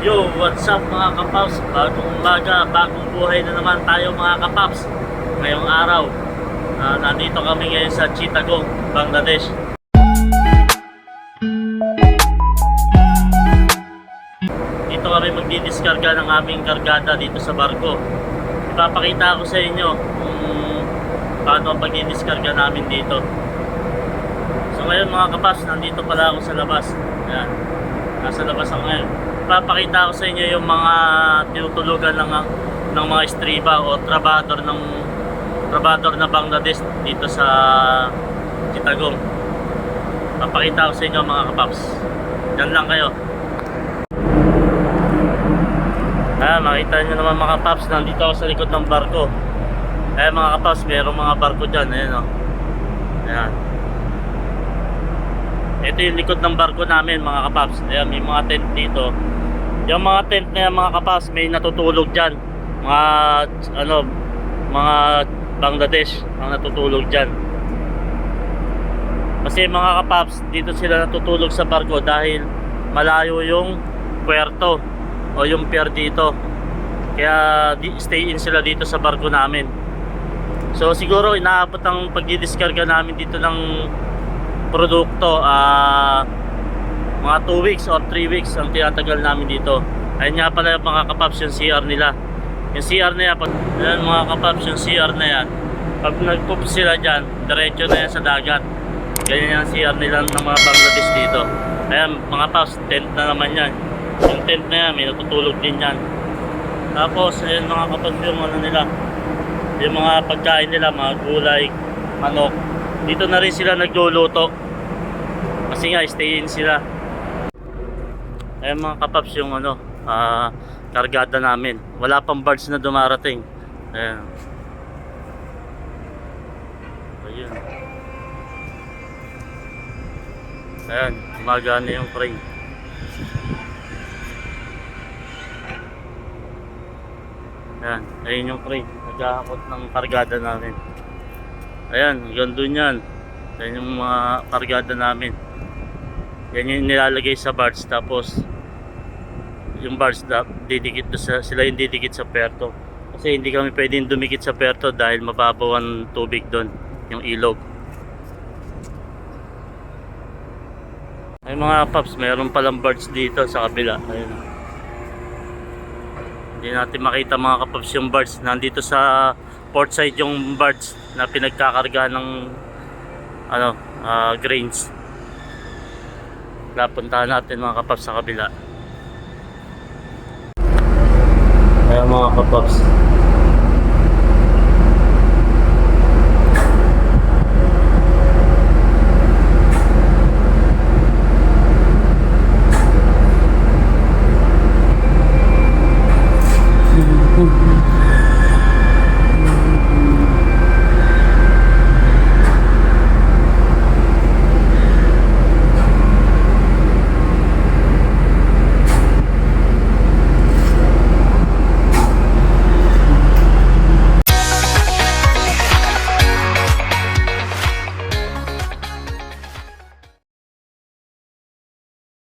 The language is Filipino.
Yo, what's up mga kapaps? Bagong umaga, bagong buhay na naman tayo mga kapaps. Ngayong araw, ah, nandito kami ngayon sa Chittagong, Bangladesh. Dito kami magdidiskarga ng aming kargada dito sa barko. Ipapakita ko sa inyo kung paano ang pagdidiskarga namin dito. So ngayon mga kapas, nandito pala ako sa labas. Ayan. Nasa labas ako ngayon. Papakita ko sa inyo yung mga tinutulugan ng, ng mga estriba o trabador ng trabador na Bangladesh dito sa Chittagong. Papakita ko sa inyo mga kapaps. Diyan lang kayo. Ah, makita nyo naman mga kapaps, nandito ako sa likod ng barko. Eh mga kapaps, mayroong mga barko dyan. Ayan o. Ayan. Ito yung likod ng barko namin mga kapaps. Ayan, may mga tent dito. Yung mga tent na yan mga kapaps, may natutulog dyan. Mga, ano, mga Bangladesh ang natutulog dyan. Kasi mga kapaps, dito sila natutulog sa barko dahil malayo yung puerto o yung pier dito. Kaya di, stay in sila dito sa barko namin. So siguro inaabot ang pagdidiskarga namin dito ng produkto ah mga 2 weeks or 3 weeks ang tinatagal namin dito. Ayun nga pala mga kapaps yung CR nila. Yung CR na yan, pag, ayun mga kapaps yung CR na yan, pag nag-poop sila dyan, diretso na yan sa dagat. Ganyan yung CR nila ng mga Bangladesh dito. Ayan mga paps, tent na naman yan. Yung tent na yan, may natutulog din yan. Tapos, ayun mga kapaps yung ano nila, yung mga pagkain nila, mga gulay, manok. Dito na rin sila nagluluto. Kasi nga, stay in sila. Ayun mga kapaps yung ano, ah, kargada namin. Wala pang birds na dumarating. Ayan. Ayun. Ayan, gumagana yung crane. Ayan, ayun yung crane. Naghahakot ng kargada namin. Ayan, dun yan. Ayan yung mga kargada namin. Yan yung nilalagay sa bars tapos yung bars da, didikit sa, sila yung didikit sa perto. Kasi hindi kami pwedeng dumikit sa perto dahil mababaw ang tubig doon, yung ilog. Ay mga paps, mayroon palang birds dito sa kabila. Ayun. Hindi natin makita mga kapaps yung birds. Nandito sa port side yung birds na pinagkakargahan ng ano, ah, grains. Napuntahan natin mga kapaps sa kabila. Ayan mga kapaps. people